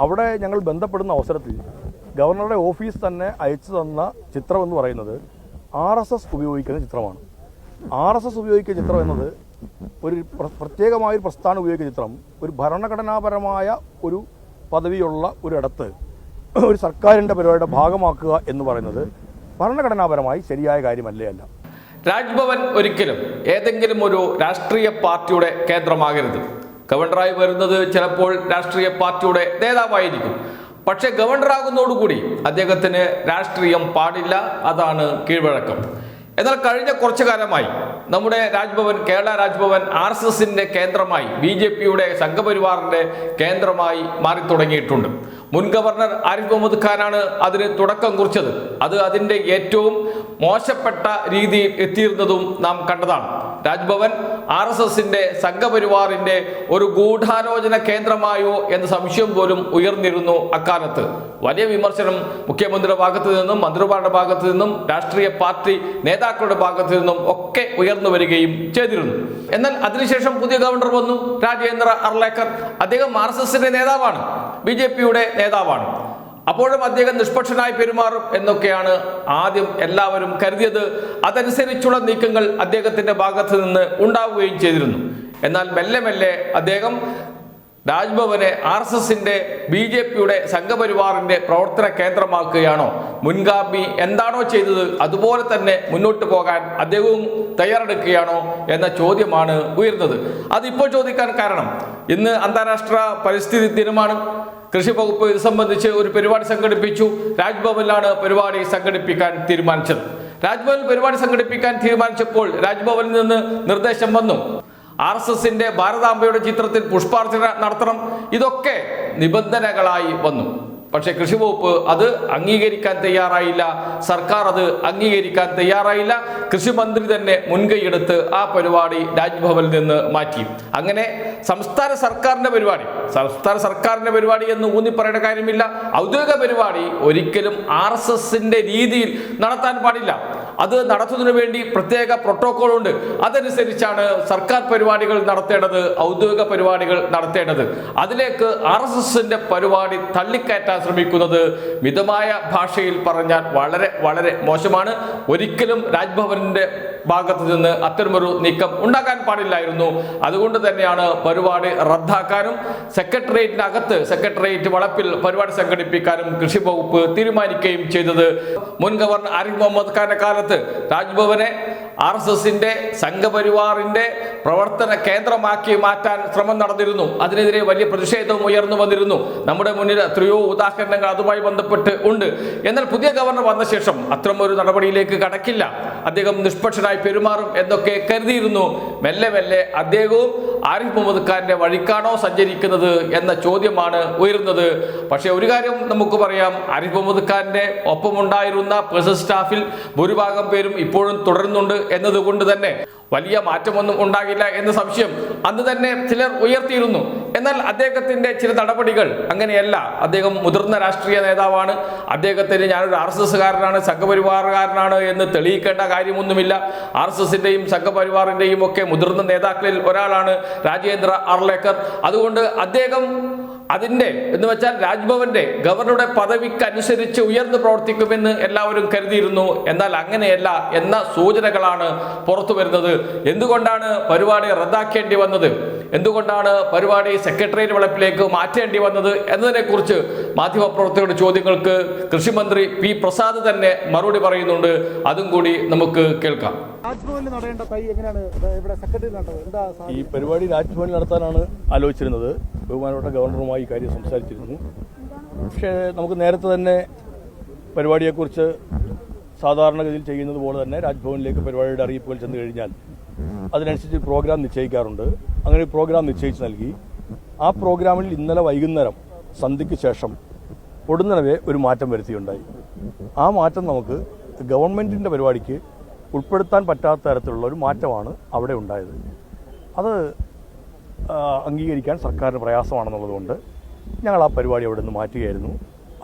അവിടെ ഞങ്ങൾ ബന്ധപ്പെടുന്ന അവസരത്തിൽ ഗവർണറുടെ ഓഫീസ് തന്നെ അയച്ചു തന്ന ചിത്രം എന്ന് പറയുന്നത് ആർ എസ് എസ് ഉപയോഗിക്കുന്ന ചിത്രമാണ്. ആർ എസ് എസ് ഉപയോഗിക്കുന്ന ചിത്രം എന്നത് ഒരു പ്ര- പ്രത്യേകമായ ഒരു പ്രസ്ഥാനം ഉപയോഗിക്കുന്ന ചിത്രം. ഒരു ഭരണഘടനാപരമായ ഒരു പദവിയുള്ള ഒരിടത്ത് ഒരു സർക്കാരിന്റെ പരിപാടിയുടെ ഭാഗമാക്കുക എന്ന് പറയുന്നത് ഭരണഘടനാപരമായി ശരിയായ കാര്യമല്ലേ അല്ല. രാജ്ഭവൻ ഒരിക്കലും ഏതെങ്കിലും ഒരു രാഷ്ട്രീയ പാർട്ടിയുടെ കേന്ദ്രമാകരുത്. ഗവർണറായി വരുന്നത് ചിലപ്പോൾ രാഷ്ട്രീയ പാർട്ടിയുടെ നേതാവായിരിക്കും. പക്ഷേ ഗവർണറാകുന്നതോടുകൂടി അദ്ദേഹത്തിന് രാഷ്ട്രീയം പാടില്ല അതാണ് കീഴ്വഴക്കം. എന്നാൽ കഴിഞ്ഞ കുറച്ചു കാലമായി നമ്മുടെ രാജ്ഭവൻ കേരള രാജ്ഭവൻ ആർ എസ് എസിന്റെ കേന്ദ്രമായി ബി ജെ പിയുടെ സംഘപരിവാറിന്റെ കേന്ദ്രമായി മാറി തുടങ്ങിയിട്ടുണ്ട് മുൻ ഗവർണർ ആരിഫ് മുഹമ്മദ് ഖാനാണ് അതിന് തുടക്കം കുറിച്ചത്. അത് അതിന്റെ ഏറ്റവും മോശപ്പെട്ട രീതിയിൽ എത്തിയിരുന്നതും നാം കണ്ടതാണ്. രാജ്ഭവൻ ആർ എസ് എസിന്റെ സംഘപരിവാറിന്റെ ഒരു ഗൂഢാലോചന കേന്ദ്രമായോ എന്ന സംശയം പോലും ഉയർന്നിരുന്നു അക്കാലത്ത്. വലിയ വിമർശനം മുഖ്യമന്ത്രിയുടെ ഭാഗത്ത് നിന്നും മന്ത്രിമാരുടെ ഭാഗത്ത് നിന്നും രാഷ്ട്രീയ പാർട്ടി നേതാക്കളുടെ ഭാഗത്ത് നിന്നും ഒക്കെ ഉയർന്നു വരികയും ചെയ്തിരുന്നു. എന്നാൽ അതിനുശേഷം പുതിയ ഗവർണർ വന്നു രാജേന്ദ്ര അർലേക്കർ. അദ്ദേഹം ആർ എസ് എസിന്റെ നേതാവാണ് ബി ജെ പിയുടെ നേതാവാണ്. അപ്പോഴും അദ്ദേഹം നിഷ്പക്ഷനായി പെരുമാറും എന്നൊക്കെയാണ് ആദ്യം എല്ലാവരും കരുതിയത്. അതനുസരിച്ചുള്ള നീക്കങ്ങൾ അദ്ദേഹത്തിന്റെ ഭാഗത്ത് നിന്ന് ഉണ്ടാവുകയും ചെയ്തിരുന്നു. എന്നാൽ മെല്ലെ മെല്ലെ അദ്ദേഹം രാജ്ഭവനെ ആർ എസ് എസിന്റെ ബി ജെ പിയുടെ സംഘപരിവാറിന്റെ പ്രവർത്തന കേന്ദ്രമാക്കുകയാണോ മുൻഗാമി എന്താണോ ചെയ്തത് അതുപോലെ തന്നെ മുന്നോട്ട് പോകാൻ അദ്ദേഹവും തയ്യാറെടുക്കുകയാണോ എന്ന ചോദ്യമാണ് ഉയർന്നത്. അതിപ്പോൾ ചോദിക്കാൻ കാരണം ഇന്ന് അന്താരാഷ്ട്ര പരിസ്ഥിതി ദിനമാണ്. കൃഷി വകുപ്പ് ഇത് സംബന്ധിച്ച് ഒരു പരിപാടി സംഘടിപ്പിച്ചു. രാജ്ഭവനിലാണ് പരിപാടി സംഘടിപ്പിക്കാൻ തീരുമാനിച്ചത്. രാജ്ഭവനിൽ പരിപാടി സംഘടിപ്പിക്കാൻ തീരുമാനിച്ചപ്പോൾ രാജ്ഭവനിൽ നിന്ന് നിർദ്ദേശം വന്നു. ആർ എസ് എസിന്റെ ഭാരതാംബയുടെ ചിത്രത്തിൽ പുഷ്പാർച്ചന നടത്തണം. ഇതൊക്കെ നിബന്ധനകളായി വന്നു. പക്ഷേ കൃഷി വകുപ്പ് അത് അംഗീകരിക്കാൻ തയ്യാറായില്ല. സർക്കാർ അത് അംഗീകരിക്കാൻ തയ്യാറായില്ല. കൃഷിമന്ത്രി തന്നെ മുൻകൈയെടുത്ത് ആ പരിപാടി രാജ്ഭവനിൽ നിന്ന് മാറ്റി. അങ്ങനെ സംസ്ഥാന സർക്കാരിന്റെ പരിപാടി. സംസ്ഥാന സർക്കാരിന്റെ പരിപാടി എന്ന് ഊന്നി പറയേണ്ട കാര്യമില്ല. ഔദ്യോഗിക പരിപാടി ഒരിക്കലും ആർ എസ് എസിന്റെ രീതിയിൽ നടത്താൻ പാടില്ല. അത് നടത്തുന്നതിന് വേണ്ടി പ്രത്യേക പ്രോട്ടോകോൾ ഉണ്ട് അതനുസരിച്ചാണ് സർക്കാർ പരിപാടികൾ നടത്തേണ്ടത് ഔദ്യോഗിക പരിപാടികൾ നടത്തേണ്ടത്. അതിലേക്ക് ആർ എസ് എസിന്റെ പരിപാടി തള്ളിക്കയറ്റാൻ ശ്രമിക്കുന്നത് മിതമായ ഭാഷയിൽ പറഞ്ഞാൽ വളരെ വളരെ മോശമാണ്. ഒരിക്കലും രാജ്ഭവനിന്റെ ഭാഗത്ത് നിന്ന് അത്തരമൊരു നീക്കം ഉണ്ടാക്കാൻ പാടില്ലായിരുന്നു. അതുകൊണ്ട് തന്നെയാണ് പരിപാടി റദ്ദാക്കാനും സെക്രട്ടേറിയറ്റിനകത്ത് സെക്രട്ടേറിയറ്റ് വളപ്പിൽ പരിപാടി സംഘടിപ്പിക്കാനും കൃഷി വകുപ്പ് തീരുമാനിക്കുകയും ചെയ്തത്. മുൻ ഗവർണർ ആരിഫ് മുഹമ്മദ് ഖാന്റെ കാലത്ത് രാജ്ഭവനെ ആർ എസ് എസിന്റെ സംഘപരിവാറിന്റെ പ്രവർത്തന കേന്ദ്രമാക്കി മാറ്റാൻ ശ്രമം നടന്നിരുന്നു. അതിനെതിരെ വലിയ പ്രതിഷേധവും ഉയർന്നു വന്നിരുന്നു. നമ്മുടെ മുന്നിൽ എത്രയോ ഉദാഹരണങ്ങൾ അതുമായി ബന്ധപ്പെട്ട് ഉണ്ട്. എന്നാൽ പുതിയ ഗവർണർ വന്ന ശേഷം അത്തരമൊരു നടപടിയിലേക്ക് കടക്കില്ല. അദ്ദേഹം നിഷ്പക്ഷനായി പെരുമാറും എന്നൊക്കെ കരുതിയിരുന്നു. മെല്ലെ മെല്ലെ അദ്ദേഹവും ആരിഫ് മുഹമ്മദ് ഖാന്റെ വഴിക്കാണോ സഞ്ചരിക്കുന്നത് എന്ന ചോദ്യമാണ് ഉയരുന്നത്. പക്ഷേ ഒരു കാര്യം നമുക്ക് പറയാം. ആരിഫ് മുഹമ്മദ് ഖാന്റെ ഒപ്പമുണ്ടായിരുന്ന പ്രസ് സ്റ്റാഫിൽ ഭൂരിഭാഗം പേരും ഇപ്പോഴും തുടരുന്നുണ്ട് എന്നതുകൊണ്ട് തന്നെ വലിയ മാറ്റമൊന്നും ഉണ്ടാകില്ല എന്ന സംശയം. അന്ന് തന്നെ ചിലർ ഉയർത്തിയിരുന്നു. എന്നാൽ അദ്ദേഹത്തിന്റെ ചില നടപടികൾ അങ്ങനെയല്ല. അദ്ദേഹം മുതിർന്ന രാഷ്ട്രീയ നേതാവാണ്. അദ്ദേഹത്തിന് ഞാനൊരു ആർ എസ് എസ്സുകാരനാണ് സംഘപരിവാറുകാരനാണ് എന്ന് തെളിയിക്കേണ്ട കാര്യമൊന്നുമില്ല. ആർ എസ് എസിന്റെയും സംഘപരിവാറിന്റെയും ഒക്കെ മുതിർന്ന നേതാക്കളിൽ ഒരാളാണ് രാജേന്ദ്ര അർലേക്കർ. അതുകൊണ്ട് അദ്ദേഹം അതിന്റെ എന്ന് വെച്ചാൽ രാജ്ഭവന്റെ ഗവർണറുടെ പദവിക്ക് അനുസരിച്ച് ഉയർന്നു പ്രവർത്തിക്കുമെന്ന് എല്ലാവരും കരുതിയിരുന്നു. എന്നാൽ അങ്ങനെയല്ല എന്ന സൂചനകളാണ് പുറത്തു വരുന്നത്. എന്തുകൊണ്ടാണ് പരിപാടി റദ്ദാക്കേണ്ടി വന്നത്? എന്തുകൊണ്ടാണ് പരിപാടി സെക്രട്ടേറിയറ്റ് വളപ്പിലേക്ക് മാറ്റേണ്ടി വന്നത് എന്നതിനെക്കുറിച്ച് മാധ്യമപ്രവർത്തകരുടെ ചോദ്യങ്ങൾക്ക് കൃഷിമന്ത്രി പി പ്രസാദ് തന്നെ മറുപടി പറയുന്നുണ്ട്. അതും കൂടി നമുക്ക് കേൾക്കാം. രാജ്ഭവനിൽ നടേണ്ട തൈ എങ്ങനെയാണ്? ഇവിടെ സെക്രട്ടറി നടന്നത് എന്താ ഈ പരിപാടി രാജ്ഭവനിൽ നടത്താനാണ് ആലോചിച്ചിരുന്നത്. ബഹുമാനപ്പെട്ട ഗവർണറുമായി കാര്യം സംസാരിച്ചിരുന്നു. പക്ഷേ നമുക്ക് നേരത്തെ തന്നെ പരിപാടിയെക്കുറിച്ച് സാധാരണഗതിയിൽ ചെയ്യുന്നത് പോലെ തന്നെ രാജ്ഭവനിലേക്ക് പരിപാടിയുടെ അറിയിപ്പുകൾ ചെന്ന് കഴിഞ്ഞാൽ അതിനനുസരിച്ച് പ്രോഗ്രാം നിശ്ചയിക്കാറുണ്ട്. അങ്ങനെ പ്രോഗ്രാം നിശ്ചയിച്ച് നൽകി. ആ പ്രോഗ്രാമിൽ ഇന്നലെ വൈകുന്നേരം സന്ധ്യയ്ക്ക് ശേഷം പൊടുന്നനവേ ഒരു മാറ്റം വരുത്തിയുണ്ടായി. ആ മാറ്റം നമുക്ക് ഗവൺമെന്റിന്റെ പരിപാടിക്ക് ഉൾപ്പെടുത്താൻ പറ്റാത്ത തരത്തിലുള്ള ഒരു മാറ്റമാണ് അവിടെ ഉണ്ടായത്. അത് അംഗീകരിക്കാൻ സർക്കാരിന് പ്രയാസമാണെന്നുള്ളതുകൊണ്ട് ഞങ്ങൾ ആ പരിപാടി അവിടെ നിന്ന് മാറ്റുകയായിരുന്നു.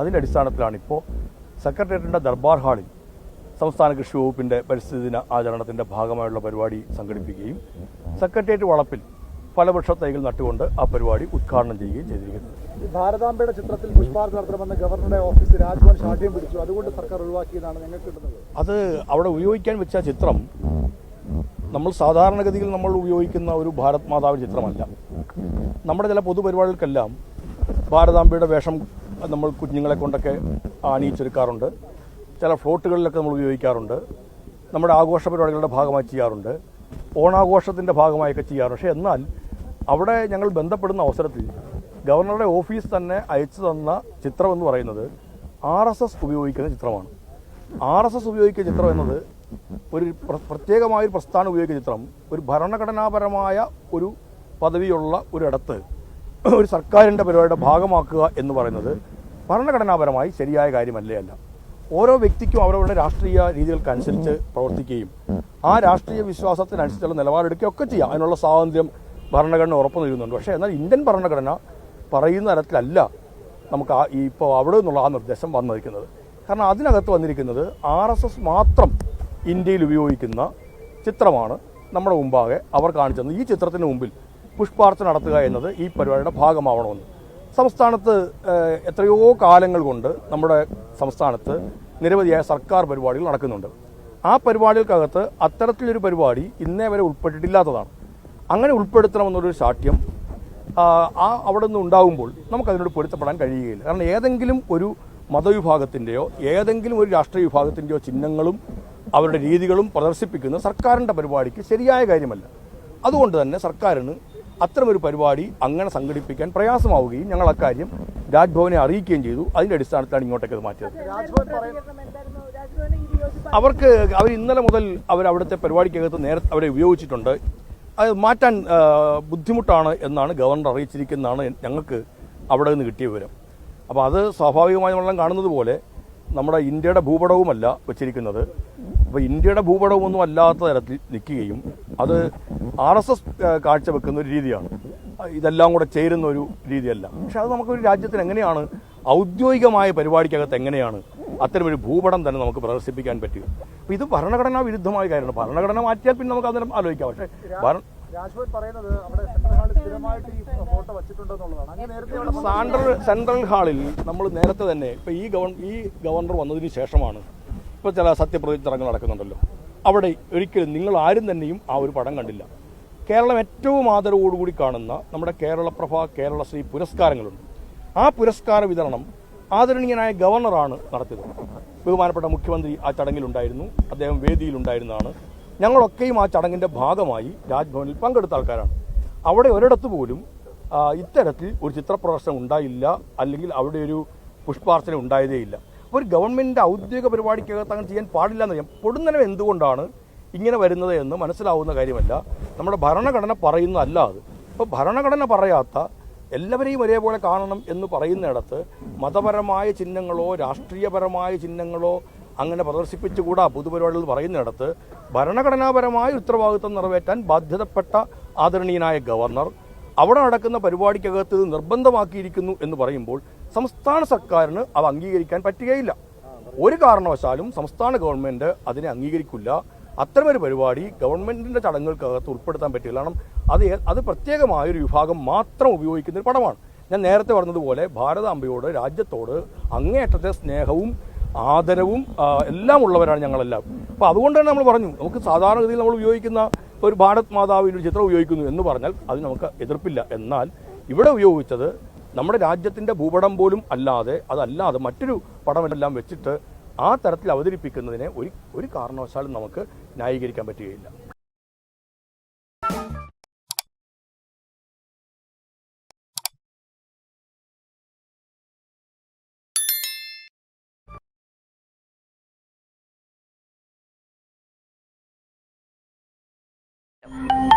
അതിന്റെ അടിസ്ഥാനത്തിലാണ് ഇപ്പോൾ സെക്രട്ടേറിയറ്റിന്റെ ദർബാർ ഹാളിൽ സംസ്ഥാന കൃഷി വകുപ്പിന്റെ പരിസ്ഥിതി ദിന ആചരണത്തിന്റെ ഭാഗമായുള്ള പരിപാടി സംഘടിപ്പിക്കുകയും സെക്രട്ടേറിയറ്റ് വളപ്പിൽ ഫലവൃക്ഷ തൈകൾ നട്ടുകൊണ്ട് ആ പരിപാടി ഉദ്ഘാടനം ചെയ്യുകയും ചെയ്തിരിക്കുന്നത് ഭാരതാംബയുടെ ചിത്രത്തിൽ പുഷ്പാർച്ച നടത്തണമെന്ന് ഗവർണറുടെ ഓഫീസ് രാജ്ഭവൻ ഷാഠ്യം പിടിച്ചു. അതുകൊണ്ട് സർക്കാർ ഒഴിവാക്കിയതാണ് ഞങ്ങൾക്ക് കിട്ടുന്നത് അത് അവിടെ ഉപയോഗിക്കാൻ വെച്ച ചിത്രം നമ്മൾ സാധാരണഗതിയിൽ നമ്മൾ ഉപയോഗിക്കുന്ന ഒരു ഭാരത് മാതാവ് ചിത്രമല്ല. നമ്മുടെ ചില പൊതുപരിപാടികൾക്കെല്ലാം ഭാരതാംബയുടെ വേഷം നമ്മൾ കുഞ്ഞുങ്ങളെ കൊണ്ടൊക്കെ ആണിയിച്ചൊരുക്കാറുണ്ട്. ചില ഫ്ലോട്ടുകളിലൊക്കെ നമ്മൾ ഉപയോഗിക്കാറുണ്ട്. നമ്മുടെ ആഘോഷ പരിപാടികളുടെ ഭാഗമായി ചെയ്യാറുണ്ട്. ഓണാഘോഷത്തിന്റെ ഭാഗമായൊക്കെ ചെയ്യാറുണ്ട്. പക്ഷേ എന്നാൽ അവിടെ ഞങ്ങൾ ബന്ധപ്പെടുന്ന അവസരത്തിൽ ഗവർണറുടെ ഓഫീസ് തന്നെ അയച്ചു തന്ന ചിത്രം എന്ന് പറയുന്നത് ആർ എസ് എസ് ഉപയോഗിക്കുന്ന ചിത്രമാണ്. ആർ എസ് എസ് ഉപയോഗിക്കുന്ന ചിത്രം എന്നത് ഒരു പ്ര- പ്രത്യേകമായ ഒരു പ്രസ്ഥാനം ഉപയോഗിക്കുന്ന ചിത്രം ഒരു ഭരണഘടനാപരമായ ഒരു പദവിയുള്ള ഒരിടത്ത് ഒരു സർക്കാരിന്റെ പരിപാടിയുടെ ഭാഗമാക്കുക എന്ന് പറയുന്നത് ഭരണഘടനാപരമായി ശരിയായ കാര്യമല്ലേ അല്ല. ഓരോ വ്യക്തിക്കും അവരവരുടെ രാഷ്ട്രീയ രീതികൾക്കനുസരിച്ച് പ്രവർത്തിക്കുകയും ആ രാഷ്ട്രീയ വിശ്വാസത്തിനനുസരിച്ചുള്ള നിലപാടെടുക്കുകയും ഒക്കെ ചെയ്യാം. അതിനുള്ള സ്വാതന്ത്ര്യം ഭരണഘടന ഉറപ്പു നൽകുന്നുണ്ട്. പക്ഷേ എന്നാൽ ഇന്ത്യൻ ഭരണഘടന പറയുന്ന തരത്തിലല്ല നമുക്ക് ആ ഇപ്പോൾ അവിടെ നിന്നുള്ള ആ നിർദ്ദേശം വന്നിരിക്കുന്നത്. കാരണം അതിനകത്ത് വന്നിരിക്കുന്നത് ആർ മാത്രം ഇന്ത്യയിൽ ഉപയോഗിക്കുന്ന ചിത്രമാണ് നമ്മുടെ മുമ്പാകെ അവർ കാണിച്ചത്. ഈ ചിത്രത്തിന് മുമ്പിൽ പുഷ്പാർച്ച നടത്തുക എന്നത് ഈ പരിപാടിയുടെ ഭാഗമാവണമെന്ന്. സംസ്ഥാനത്ത് എത്രയോ കാലങ്ങൾ കൊണ്ട് നമ്മുടെ സംസ്ഥാനത്ത് നിരവധിയായ സർക്കാർ പരിപാടികൾ നടക്കുന്നുണ്ട്. ആ പരിപാടികൾക്കകത്ത് അത്തരത്തിലൊരു പരിപാടി ഇന്നേ വരെ ഉൾപ്പെട്ടിട്ടില്ലാത്തതാണ്. അങ്ങനെ ഉൾപ്പെടുത്തണമെന്നൊരു ശാഠ്യം ആ അവിടെ നിന്ന് ഉണ്ടാകുമ്പോൾ നമുക്കതിനോട് പൊരുത്തപ്പെടാൻ കഴിയുകയില്ല. കാരണം ഏതെങ്കിലും ഒരു മതവിഭാഗത്തിന്റെയോ ഏതെങ്കിലും ഒരു രാഷ്ട്രീയ വിഭാഗത്തിന്റെയോ ചിഹ്നങ്ങളും അവരുടെ രീതികളും പ്രദർശിപ്പിക്കുന്ന സർക്കാരിന്റെ പരിപാടിക്ക് ശരിയായ കാര്യമല്ല. അതുകൊണ്ട് തന്നെ സർക്കാരിന് അത്തരമൊരു പരിപാടി അങ്ങനെ സംഘടിപ്പിക്കാൻ പ്രയാസമാവുകയും ഞങ്ങൾ അക്കാര്യം രാജ്ഭവനെ അറിയിക്കുകയും ചെയ്തു. അതിന്റെ അടിസ്ഥാനത്തിലാണ് ഇങ്ങോട്ടേക്ക് അത് മാറ്റിയത് അവർക്ക് അവർ ഇന്നലെ മുതൽ അവർ അവിടുത്തെ പരിപാടിക്കകത്ത് നേരത്തെ അവരെ ഉപയോഗിച്ചിട്ടുണ്ട്. അത് മാറ്റാൻ ബുദ്ധിമുട്ടാണ് എന്നാണ് ഗവർണർ അറിയിച്ചിരിക്കുന്നതാണ് ഞങ്ങൾക്ക് അവിടെ നിന്ന് കിട്ടിയ വിവരം. അപ്പോൾ അത് സ്വാഭാവികമായി നമ്മളെല്ലാം കാണുന്നത് പോലെ നമ്മുടെ ഇന്ത്യയുടെ ഭൂപടവുമല്ല വെച്ചിരിക്കുന്നത്. അപ്പോൾ ഇന്ത്യയുടെ ഭൂപടവുമൊന്നും അല്ലാത്ത തരത്തിൽ നിൽക്കുകയും അത് ആർ എസ് എസ് കാഴ്ചവെക്കുന്ന ഒരു രീതിയാണ്. ഇതെല്ലാം കൂടെ ചേരുന്ന ഒരു രീതിയല്ല. പക്ഷെ അത് നമുക്കൊരു രാജ്യത്തിന് എങ്ങനെയാണ് ഔദ്യോഗികമായ പരിപാടിക്കകത്ത് എങ്ങനെയാണ് അത്തരമൊരു ഭൂപടം തന്നെ നമുക്ക് പ്രദർശിപ്പിക്കാൻ പറ്റുക? അപ്പോൾ ഇത് ഭരണഘടനാ വിരുദ്ധമായ കാര്യമാണ്. ഭരണഘടന മാറ്റിയാൽ പിന്നെ നമുക്ക് അന്നേരം ആലോചിക്കാം. പക്ഷേ രാജ്ഭവൻ പറയുന്നത് അവിടെ അവിടെ സെൻട്രൽ ഹാളിൽ നമ്മൾ നേരത്തെ തന്നെ ഇപ്പോൾ ഈ ഗവൺ ഈ ഗവർണർ വന്നതിന് ശേഷമാണ് ഇപ്പോൾ ചില സത്യപ്രതിജ്ഞ ചടങ്ങ് നടക്കുന്നുണ്ടല്ലോ. അവിടെ ഒരിക്കലും നിങ്ങൾ ആരും തന്നെയും ആ ഒരു പടം കണ്ടില്ല. കേരളം ഏറ്റവും ആദരവോടുകൂടി കാണുന്ന നമ്മുടെ കേരളപ്രഭ കേരളശ്രീ പുരസ്കാരങ്ങളുണ്ട്. ആ പുരസ്കാര വിതരണം ആദരണീയനായ ഗവർണറാണ് നടത്തിയത്. ബഹുമാനപ്പെട്ട മുഖ്യമന്ത്രി ആ ചടങ്ങിലുണ്ടായിരുന്നു. അദ്ദേഹം വേദിയിലുണ്ടായിരുന്നതാണ്. ഞങ്ങളൊക്കെയും ആ ചടങ്ങിന്റെ ഭാഗമായി രാജ്ഭവനിൽ പങ്കെടുത്ത ആൾക്കാരാണ്. അവിടെ ഒരിടത്ത് പോലും ഇത്തരത്തിൽ ഒരു ചിത്രപ്രദർശനം ഉണ്ടായില്ല. അല്ലെങ്കിൽ അവിടെ ഒരു പുഷ്പാർച്ചന ഉണ്ടായതേയില്ല അപ്പോൾ ഒരു ഗവൺമെന്റ് ഔദ്യോഗിക പരിപാടിക്കകത്ത് അങ്ങനെ ചെയ്യാൻ പാടില്ല എന്ന് പറയാം പൊടുന്നനം എന്തുകൊണ്ടാണ് ഇങ്ങനെ വരുന്നത് എന്ന് മനസ്സിലാവുന്ന കാര്യമല്ല. നമ്മുടെ ഭരണഘടന പറയുന്നതല്ല അത്. ഇപ്പോൾ ഭരണഘടന പറയാത്ത എല്ലാവരെയും ഒരേപോലെ കാണണം എന്ന് പറയുന്നിടത്ത് മതപരമായ ചിഹ്നങ്ങളോ രാഷ്ട്രീയപരമായ ചിഹ്നങ്ങളോ അങ്ങനെ പ്രദർശിപ്പിച്ചുകൂടാ പൊതുപരിപാടികൾ പറയുന്നിടത്ത് ഭരണഘടനാപരമായ ഉത്തരവാദിത്വം നിറവേറ്റാൻ ബാധ്യതപ്പെട്ട ആദരണീയനായ ഗവർണർ അവിടെ നടക്കുന്ന പരിപാടിക്കകത്ത് നിർബന്ധമാക്കിയിരിക്കുന്നു എന്ന് പറയുമ്പോൾ സംസ്ഥാന സർക്കാരിന് അത് അംഗീകരിക്കാൻ പറ്റുകയില്ല. ഒരു കാരണവശാലും സംസ്ഥാന ഗവൺമെന്റ് അതിനെ അംഗീകരിക്കില്ല. അത്തരമൊരു പരിപാടി ഗവൺമെന്റിന്റെ ചടങ്ങുകൾക്കകത്ത് ഉൾപ്പെടുത്താൻ പറ്റില്ല. കാരണം അത് അത് പ്രത്യേകമായ ഒരു വിഭാഗം മാത്രം ഉപയോഗിക്കുന്ന ഒരു പടമാണ്. ഞാൻ നേരത്തെ പറഞ്ഞതുപോലെ ഭാരതാംബയോട് രാജ്യത്തോട് അങ്ങേയറ്റത്തെ സ്നേഹവും ആദരവും എല്ലാം ഉള്ളവരാണ് ഞങ്ങളെല്ലാം. അപ്പോൾ അതുകൊണ്ട് തന്നെ നമ്മൾ പറഞ്ഞു നമുക്ക് സാധാരണഗതിയിൽ നമ്മൾ ഉപയോഗിക്കുന്ന ഒരു ഭാരത് മാതാവിന്റെ ചിത്രം ഉപയോഗിക്കുന്നു എന്ന് പറഞ്ഞാൽ അത് നമുക്ക് എതിർപ്പില്ല. എന്നാൽ ഇവിടെ ഉപയോഗിച്ചത് നമ്മുടെ രാജ്യത്തിന്റെ ഭൂപടം പോലും അല്ലാതെ അതല്ലാതെ മറ്റൊരു പടമെല്ലാം വെച്ചിട്ട് ആ തരത്തിൽ അവതരിപ്പിക്കുന്നതിനെ ഒരു ഒരു കാരണവശാലും നമുക്ക് ന്യായീകരിക്കാൻ പറ്റുകയില്ല. you.